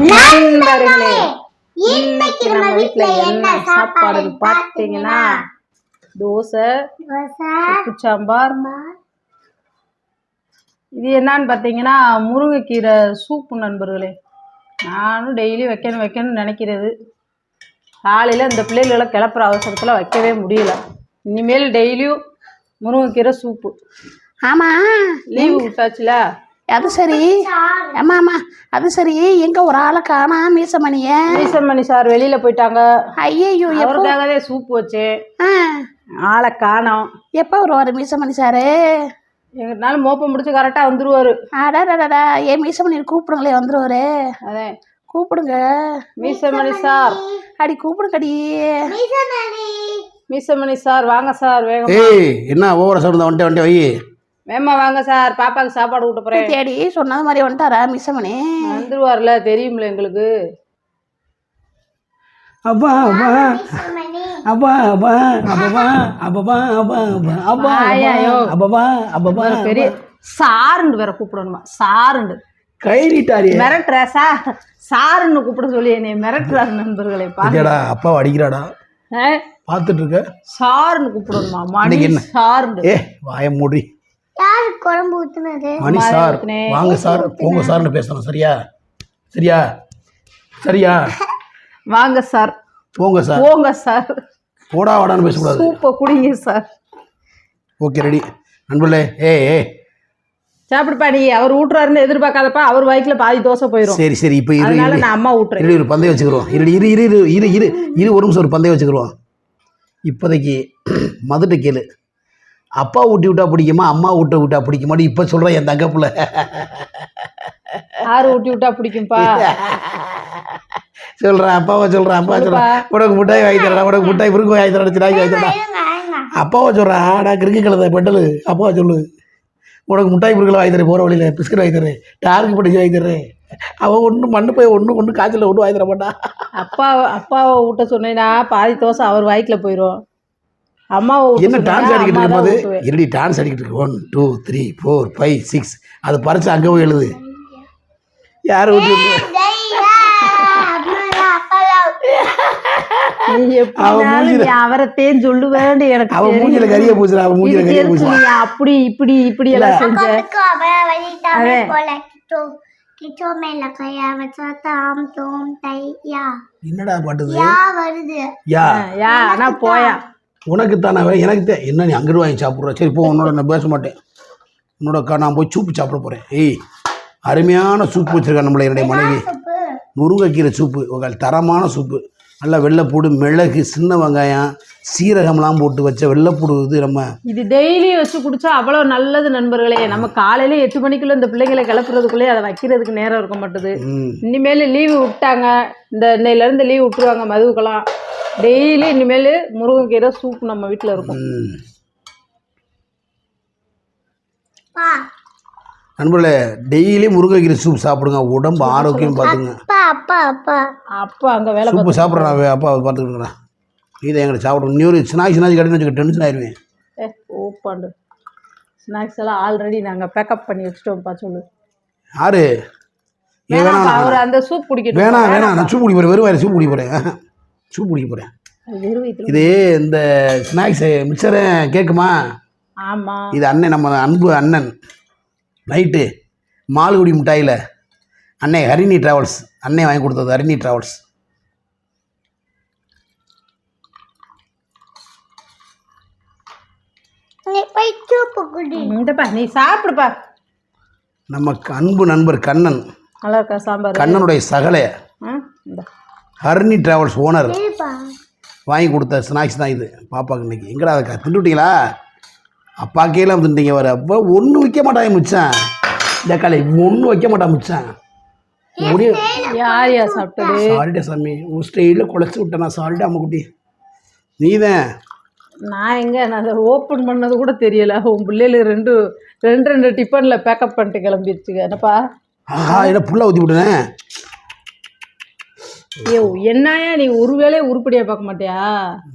நண்பர்களே இன்னைக்கு நம்ம வீட்ல என்ன சாப்பாடுன்னு பார்த்தீங்கன்னா தோசை உப்பு சாம்பார். இது என்னன்னு பார்த்தீங்கன்னா முருங்கைக்கீரை சூப்பு நண்பர்களே. நானும் டெய்லி வைக்கணும் வைக்கணும்னு நினைக்கிறது. காலையில் இந்த பிள்ளைகளை கிளப்புற அவசரத்தில் வைக்கவே முடியல. இனிமேல் டெய்லியும் முருங்கைக்கீரை சூப்பு ஆமா. லீவு விட்டாச்சுல? அது சரி. ஆமா ஆமா அது சரி. எங்க ஒரு ஆளை காணா மீசமணிய? ஈசன்மணி சார் வெளியில போயிட்டாங்க. ஐயோ அவருக்காகவே சூப்பு வச்சேன் ஆ, ஆளை காணோம். எப்போ வருவாரு மீசமணி சாரு? எங்கனால மோப்பம் முடிச்சு கரெக்டாக வந்துருவாரு. அடாடாடா ஏன் மீசமணி கூப்பிடுங்களே வந்துருவாரு. அதே. கூப்பிடுங்க. மீசமணி சார். அடி கூப்பிடுங்கடி. மீசமணி. சார் வாங்க சார் வேகம். ஏய் என்ன ஓவர சவுண்ட் வந்துட்டு வந்துட்டு வை. வேமா வாங்க சார் பாப்பாக்கு சாப்பாடு ஊட்ட போறேன். தேடி சொன்னது மாதிரி வந்துட்டாரா மீசமணி வந்துருவார்ல தெரியும்ல எங்களுக்கு. அப்பா அப்பா. அப்பா அப்பா அப்பா அப்பா அப்பா அப்பா அப்பா. அப்பா அப்பா பெரிய சாருண்டு வேற கூப்பிடணுமா? சாருண்டு. கை நீட்டாரி மிரட்டுற சா சாருன்னு கூப்பிட சொல்லி என்னை மிரட்டுறாரு நண்பர்களை இதேடா அப்பாவை அடிக்கிறாடா. ஆ? பார்த்துட்டு இருக்க. சாருன்னு கூப்பிடணுமா? மணி? சாருண்டு. ஏ வாய மூடி. குழம்பு ஊத்துனது. மணி சார். வாங்க சார் போங்க சார்னு பேசணும். சரியா? சரியா? சரியா? வாங்க சார். போங்க சார். போங்க சார். போடா வாடான்னு பேசக்கூடாது. சூப்பை குடிங்க சார். Okay ready. நண்பர்களே ஏ ஏ. சாப்பிடுப்பா நீ அவர் ஊட்டுறாருன்னு எதிர்பார்க்காதப்பா அவர் வயிற்றுல பாதி தோசை போயிடும் சரி சரி இப்போ இரு அதனால நான் அம்மா ஊட்டுறேன். இரு இரு பந்தயம் வச்சுக்கிறோம் இரு இரு இரு இரு இரு இரு இரு ஒரு நிமிஷம் ஒரு பந்தயம் வச்சுக்கிறோம் இப்போதைக்கு மதுட்ட கேளு. அப்பா ஊட்டி விட்டா பிடிக்குமா? அம்மா ஊட்ட விட்டா பிடிக்குமான்னு இப்போ சொல்கிறேன் என் தங்கப்புல. ஆறு ஊட்டி விட்டா பிடிக்கும்பா? சொல்கிறேன் அப்பாவை சொல்கிறேன் அப்பா சொல்கிறேன் உனக்கு மிட்டாய் வாங்கி தரடா உனக்கு மிட்டாய் முருங்கு வாங்கி தரடா சிராக்கி வாங்கி தரடா அப்பாவை சொல்கிறேன் ஆடா கிறுக்கு கலந்த பெட்டலு அப்பாவை சொல்லு. உனக்கு மிட்டாய் முருகலை வாங்கி தரேன் போகிற வழியில் பிஸ்கட் வாங்கி தரேன் டார்க்கு படிச்சு வாங்கி தரேன். அவன் ஒன்றும் மண்ணு போய் ஒன்று ஒன்று காய்ச்சல ஒன்றும் வாங்கி தர மாட்டா அப்பா அப்பாவை ஊட்ட சொன்னேன்னா பாதி தோசை அவர் வயிற்றுல போயிடும் அம்மாவை என்ன டான்ஸ் அடிக்கிட்டு இருக்கும்போது என்னடி டான்ஸ் அடிக்கிட்டு இருக்கு? One two three four five six அது பறிச்சு அங்கே போய் எழுது. யார் வீட்டு அவரத்தையும் சொல்லுவேன் எனக்கு அவ மூஞ்சில கரிய பூசுற அவ அப்படி இப்படி இப்படி எல்லாம் செஞ்ச? என்னடா பாட்டு யா யா. யா போயா. உனக்கு தானே எனக்கு தே என்ன நீ அங்கிட்டு வாங்கி சாப்பிட்ற? சரி போ உன்னோட நான் பேச மாட்டேன். உன்னோட அக்கா நான் போய் சூப்பு சாப்பிட போகிறேன் ஏய் அருமையான சூப்பு வச்சுருக்கா நம்மளை என்னுடைய மனைவி. முருங்கைக்கீரை சூப்பு. ஒரு தரமான சூப்பு. நல்லா வெள்ளைப்பூடு மிளகு சின்ன வெங்காயம் சீரகம்லாம் போட்டு வச்ச வெள்ளைப்பூடு இது நம்ம இது டெய்லி வச்சு குடிச்சா அவ்வளவு நல்லது நண்பர்களே. நம்ம காலையில எட்டு மணிக்குள்ள இந்த பிள்ளைங்களை கிளப்புறதுக்குள்ளே அதை வைக்கிறதுக்கு நேரம் இருக்க மாட்டுது. இனிமேல் லீவு விட்டாங்க. இந்த இன்னையிலேருந்து லீவ் விட்டுருவாங்க மதுவுக்கெல்லாம். டெய்லி இனிமேல் முருங்கைக்கீரை சூப் நம்ம வீட்டில் இருக்கும். நண்பர்களே டெய்லி முருங்கைக்கீரை சூப் சாப்பிடுங்க. உடம்பு ஆரோக்கியம் பார்த்துங்க அப்பா அப்பா அப்பா. அப்போ அங்கே வேலை சூப்பு சாப்பிட்றேன் நான் அப்பா பார்த்துக்கிறேன் இதை எங்கிட்ட சாப்பிடணும். இன்னொரு ஸ்நாக்ஸ் ஸ்நாக்ஸ் கடைன்னு வச்சுக்க டென்ஷன் ஆயிடுவேன் ஏ ஓப்பாண்டு. ஸ்நாக்ஸ் எல்லாம் ஆல்ரெடி நாங்கள் பேக்கப் பண்ணி வச்சுட்டோம்ப்பா சொல்லு. யாரு? ஏ வேணாம் அவர் அந்த சூப் குடிக்கட்டும். வேணாம் வேணாம் நான் சூப் குடிக்க போகிறேன் வெறும் சூப் குடிக்க போகிறேன் சூப் குடிக்க போகிறேன் இது இந்த ஸ்நாக்ஸு மிக்சரு கேட்குமா ஆமாம் இது அண்ணன் நம்ம அன்பு அண்ணன். நைட்டு மாலுகுடி மிட்டாயில். அண்ணே ஹரிணி ட்ராவல்ஸ் அண்ணே வாங்கி கொடுத்தது ஹரிணி ட்ராவல்ஸ் நீ சாப்பிடுப்பா. நம்ம அன்பு நண்பர் கண்ணன். நல்லா இருக்கா சாம்பார்? கண்ணனுடைய சகலை ஹரிணி ட்ராவல்ஸ் ஓனர் வாங்கி கொடுத்த ஸ்நாக்ஸ் தான் இது. பாப்பாக்கு இன்னைக்கு. எங்கடா அதை திண்டு விட்டீங்களா அப்பா கீழே திண்டீங்க வர அப்போ ஒன்றும் வைக்க மாட்டாங்க மிச்சம். இந்த காலை ஒன்றும் வைக்க மாட்டான் மிச்சம். முடியும் யார் யார் சாப்பிட்டது? சாரிட்டே சாமி? உன் ஸ்டைலில் குழச்சி விட்டேன் நான் சாரிட்டே அம்மாக்குட்டி நீ தான் நான் எங்க? நான் அதை ஓப்பன் பண்ணது கூட தெரியல. உன் பிள்ளைகள் ரெண்டு ரெண்டு ரெண்டு டிஃபனில் பேக்கப் பண்ணிட்டு கிளம்பிடுச்சுங்க. என்னப்பா? ஆஹா என்ன புல்ல ஊற்றி விட்டனே? ஏ என்னையா நீ ஒரு வேலையை உருப்படியாக பார்க்க மாட்டியா?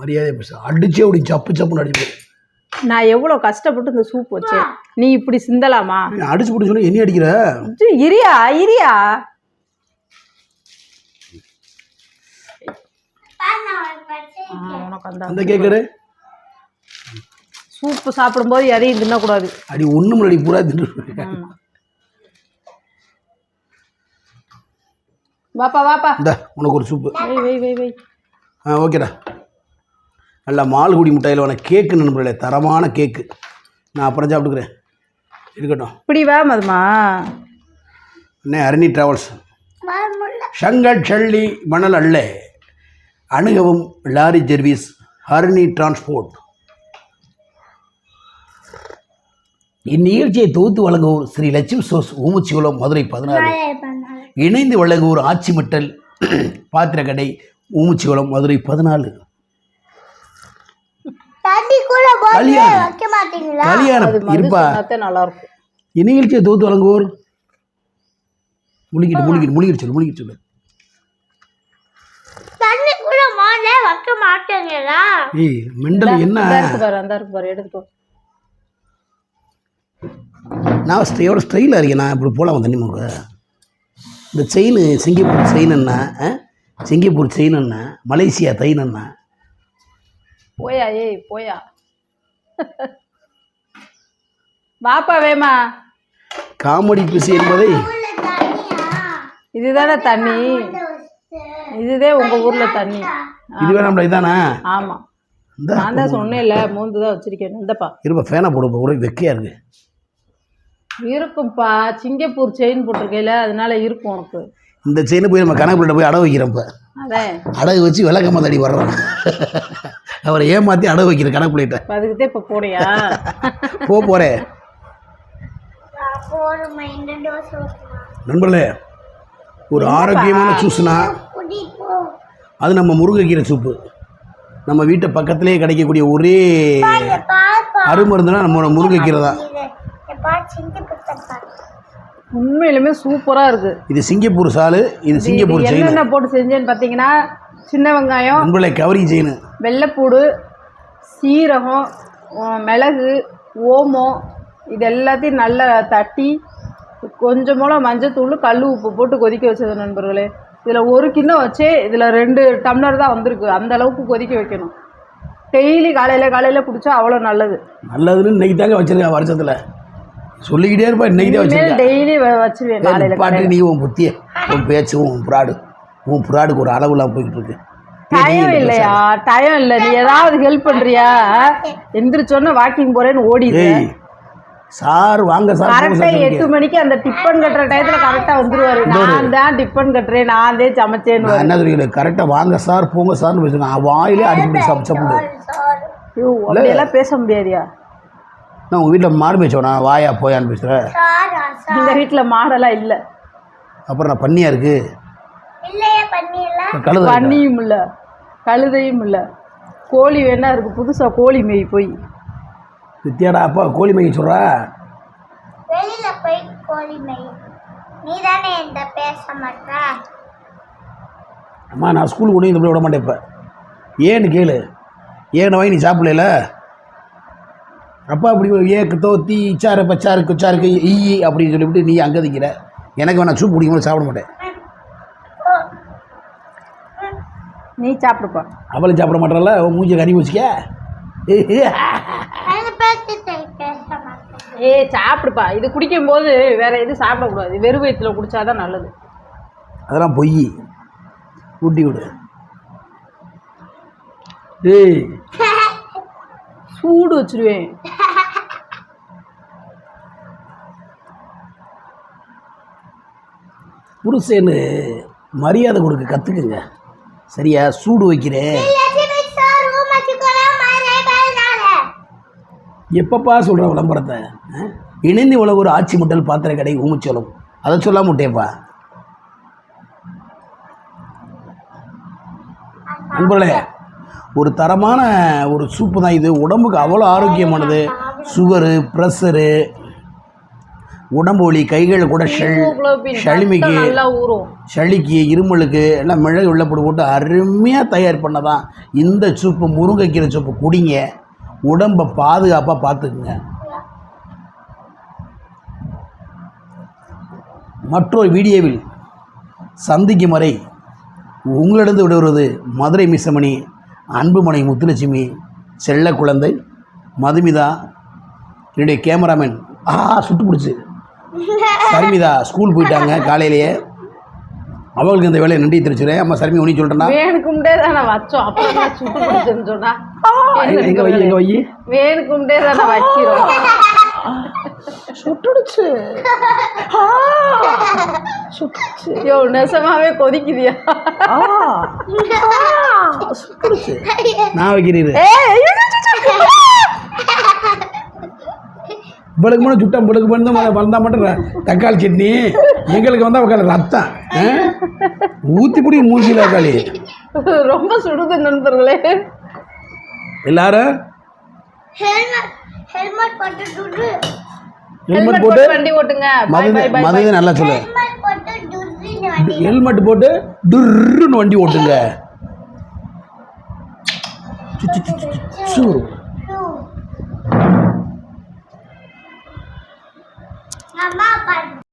மரியாதை பேச. அடிச்சே அப்படி சப்பு சப்புன்னு அடிப்பேன் நான் எவ்வளோ கஷ்டப்பட்டு இந்த சூப் வச்சேன். நீ இப்படி சிந்தலாமா? அடிச்சு போட்டு என்ன அடிக்கிற? இரியா இரியா. அந்த கேக்கடு சூப்பு சாப்பிடும்போது எதையும் தின்னக்கூடாது. அடி ஒன்று முன்னாடி பூரா தின்னு வாப்பா வாப்பா. இந்த உனக்கு ஒரு சூப்பு. ஆ ஓகேடா. நல்லா மால்குடி முட்டையில் வேணா கேக்கு நண்பர்களே தரமான கேக்கு நான் அப்புறம் சாப்பிட்டுக்கிறேன். இருக்கட்டும். இப்படி வா மதுமா. அண்ணே அரணி டிராவல்ஸ் ஷங்கல் சள்ளி மணல் அல்ல. அணுகவும் லாரி சர்வீஸ் ஹரணி டிரான்ஸ்போர்ட் இந்நிகழ்ச்சியை தொகுத்து வழங்குவோர் ஸ்ரீ லட்சுமி சோஸ் ஊமுச்சிகுளம் மதுரை பதினாறு. இணைந்து வழங்குவோர் ஆச்சிமட்டல் பாத்திரக்கடை ஊமுச்சிகுளம் மதுரை பதினாலு. கல்யாணம். இருப்பா. சொன்னாத்தே நல்லா இருக்கும் இந்நிகழ்ச்சியை தொகுத்து வழங்குவோர்? முழுகிட்டு முழுகிட்டு முழுகிட்டு சொல்லு முழுகிட்டு சொல்லு. தண்ணி கூட முதல்ல வைக்க மாட்டீங்களா? ஏய் மெண்டல் என்ன? நான் எவ்வளோ ஸ்டைலாக இருக்கேன் நான் இப்படி போகலாம் தண்ணி முக இந்த செயின் சிங்கப்பூர் செயின் என்ன ஆ? சிங்கப்பூர் செயின் என்ன மலேசியா தைன் என்ன போயா ஏய் போயா. வாப்பா வேமா. காமெடி பிசி என்பதை இதுதானே தண்ணி. இதுதே உங்க ஊர்ல தண்ணி. இதுவே நம்மள இதானே? ஆமா. நான் தான் சொன்னேன்ல மூந்து தான் வச்சிருக்கேன். இந்தப்பா. இருப்பா ஃபேனை போடுப்பா ஒரே வெக்கையாக இருக்கு. இருக்கும்பா. சிங்கப்பூர் செயின் போட்டிருக்கையில அதனால இருக்கும் உனக்கு. இந்த செயினை போய் நம்ம கணக்கு போய் அடகு வைக்கிறோம் இப்போ. அடகு வச்சு விளக்கமா தடி வர்றோம் அவரை ஏமாற்றி அடகு வைக்கிற கணக்கு பிள்ளைகிட்ட இப்ப அதுக்குதான் இப்ப போறியா போக போகிறேன். நண்பர்களே ஒரு ஆரோக்கியமான போ. அது நம்ம முருங்கைக்கீரை சூப்பு. நம்ம வீட்டு பக்கத்திலே கிடைக்கக்கூடிய ஒரே அருமருந்துனா நம்ம முருங்கைக்கீரை தான் இது எப்பா சிந்தி புத்தப்பா உண்மையிலுமே சூப்பரா இருக்கு. இது சிங்கப்பூர் சாலு இது சிங்கப்பூர் செயின். என்னென்ன போட்டு செஞ்சேன்னு பார்த்தீங்கன்னா சின்ன வெங்காயம் நண்பர்களே கவரி செயின். வெள்ளைப்பூடு சீரகம் மிளகு ஓமம் இது எல்லாத்தையும் நல்லா தட்டி கொஞ்சம் போல மஞ்சத்தூள் கல் உப்பு போட்டு கொதிக்க வச்சது நண்பர்களே. இதில் ஒரு கிண்ணம் வச்சே இதில் ரெண்டு டம்ளர் தான் வந்திருக்கு. அந்த அளவுக்கு கொதிக்க வைக்கணும். டெய்லி காலையில் காலையில் குடிச்சா அவ்வளோ நல்லது. நல்லதுன்னு இன்னைக்கு தாங்க வச்சிருக்கேன் வருஷத்தில். சொல்லிக்கிட்டே இருப்பா இன்னைக்கு வச்சிருக்கேன் டெய்லி வச்சிருவேன் பாட்டு நீ உன் புத்திய உன் பேச்சு உன் புறாடு உன் புறாடுக்கு ஒரு அளவுலாம் போய்கிட்டு இருக்கு. டயம் இல்லையா? டயம் இல்லை நீ ஏதாவது ஹெல்ப் பண்ணுறியா எந்திரிச்சோன்னே வாக்கிங் போகிறேன்னு ஓடிடு சார் வாங்க சார் போங்க கரெக்டா சார் எட்டு மணிக்கு அந்த டிப்பன் கட்டுற டயத்துல கரெக்டா வந்துருவாரு. நான் தான் டிப்பன் கட்டுறேன் நான் தான் சமைச்சேன்னு நான் என்ன தெரியுது கரெக்டாக வாங்க சார் போங்க சார்னு பேசுங்க. வாயிலே அடிச்சுட்டு சாப்பிட்டு சாப்பிடு ஐயோ, அப்படியெல்லாம் பேச முடியாதியா? நான் உங்கள் வீட்டில் மாடு மேய்ச்சோனா வாயா போயான்னு பேசுகிறேன் இந்த வீட்டுல மாடெல்லாம் இல்ல. அப்புறம் நான் பண்ணியா இருக்கு? கழுத? பண்ணியும் இல்ல. கழுதையும் இல்ல. கோழி வேணா இருக்கு. புதுசா கோழி மேய் போய். வித்தியாடா அப்பா கோழி மேய்க்க சொல்கிறா வெளியில போய் கோழி மேய். நீ தானே என்கிட்ட பேச மாட்ட? அம்மா நான் ஸ்கூலுக்கு கொண்டு இந்த பிள்ளை விட மாட்டேன் இப்போ. ஏன்னு கேளு. ஏன்னு வாங்கி நீ சாப்பிடல அப்பா அப்படி ஏக்கு தோத்தி இச்சாரு பச்சாரு குச்சாருக்கு ஈ அப்படின்னு சொல்லிவிட்டு நீ அங்கே திக்கிற எனக்கு வேணா சூப் குடிக்கும்போது சாப்பிட மாட்டேன். நீ சாப்பிடுப்பா. அவளும் சாப்பிட மாட்டாள? உன் மூஞ்சி கறி வச்சுக்க. ஏ சாப்பிடுப்பா. இது குடிக்கும் போது வேற எதுவும் சாப்பிடக்கூடாது. வெறும் வயிற்றுல குடிச்சாதான் நல்லது. அதெல்லாம் பொய். ஊட்டி விடு. ஏய். சூடு வச்சிருவேன். புருஷன்னு மரியாதை கொடுக்க கற்றுக்குங்க சரியா? சூடு வைக்கிறேன் எப்பப்பா சொல்கிற விளம்பரத்தை? ஆ? இணைந்து உள்ள ஒரு ஆட்சி முட்டல் பாத்திர கடை ஊமுச்சோளம். அதை சொல்லாம விட்டேப்பா நண்பர்களே ஒரு தரமான ஒரு சூப்பு தான் இது. உடம்புக்கு அவ்வளோ ஆரோக்கியமானது. சுகரு ப்ரெஷரு உடம்பு வலி கைகள் கூட ஷெல் சளிமைக்கு சளிக்கு இருமலுக்கு எல்லாம் மிளகு வெள்ளப்பொடி போட்டு அருமையாக தயார் பண்ணதான். இந்த சூப்பு முருங்கைக்கீரை சூப்பு குடிங்க. உடம்பை பாதுகாப்பாக பார்த்துக்குங்க மற்றொரு வீடியோவில் சந்திக்கும் வரை உங்களிடம் விடுவது மதுரை மிசமணி அன்புமணி முத்துலட்சுமி செல்ல குழந்தை மதுமிதா என்னுடைய கேமராமேன். ஆ சுட்டு பிடிச்சி. சர்மிதா ஸ்கூல் போயிட்டாங்க காலையிலேயே. அவங்களுக்கு இந்த வேலையை நன்றி தெரிவிச்சுறேன் அம்மா சர்மி உனி சொல்கிறேன்னா வேணுக்கும்டே தானே வச்சோம். அப்புறம் நான் சுட்டு பிடிச்சேன்னு சொன்னா எங்கே வை எங்கே வை வேணுக்கும்டே தானே வைக்கிறோம். சுட்டுடுச்சு. ஆ, சுட்டுடுச்சு. ஐயோ நெசமாவே கொதிக்குதியா. சுட்டுடுச்சு. நான் ஐயோ. இவளுக்கு மட்டும் சுட்டம் இவளுக்கு மட்டும் வந்தால் மட்டும் தக்காளி சட்னி எங்களுக்கு வந்தால் உட்காந்து ரத்தம் ஊற்றி பிடி மூஞ்சியில் தக்காளி ரொம்ப சுடுது நண்பர்களே எல்லாரும் ஹெல்மெட் ஹெல்மெட் போட்டு வண்டி ஓட்டுங்க bye Madhu bye bye Madhu நல்லா சொல்லு ஹெல்மெட் போட்டு துருன்னு வண்டி ஓட்டுங்க சு, அம்மா